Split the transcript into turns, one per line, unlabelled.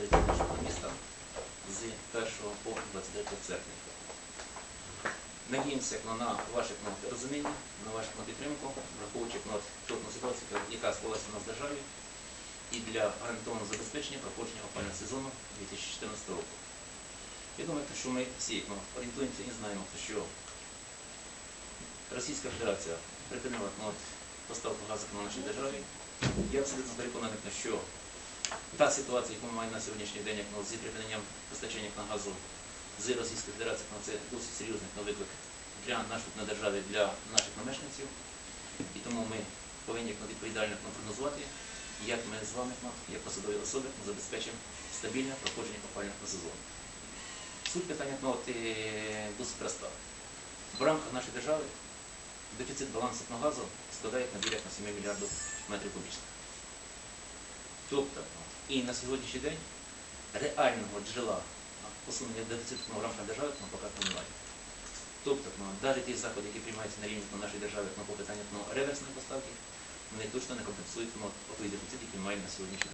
території нашого міста з 1 по 23 серпня. Надіємося на ваше розуміння, на вашу підтримку, враховуючи от, ситуацію, яка склалася у нас в державі, і для гарантованого забезпечення проходження опального сезону 2014 року. Я думаю, що ми всі орієнтуємося і знаємо, що Російська Федерація припинила поставку газу на нашій державі. Я абсолютно переконаний, що та ситуація, яку ми маємо на сьогоднішній день, як, ну, зі припиненням постачання на газу з Російської Федерації, ну, це досить серйозний виклик для нашої ну, держави, для наших ну, мешканців. І тому ми повинні відповідально прогнозувати, як ми з вами, ну, як посадові особи, забезпечимо стабільне проходження опалювального сезону. Суть питання ну, е, досить проста. В рамках нашої держави дефіцит балансу на газу складає на біля 7 мільярдів метрів кубічних. Тобто, і на сьогоднішній день реального джерела посунення дефіцитного ну, держави ну, поки немає. Тобто, навіть ті заходи, які приймаються на рівні ну, нашої держави ну, по питанню реверсної поставки, вони точно не компенсують той дефіцит, який маємо на сьогоднішній день.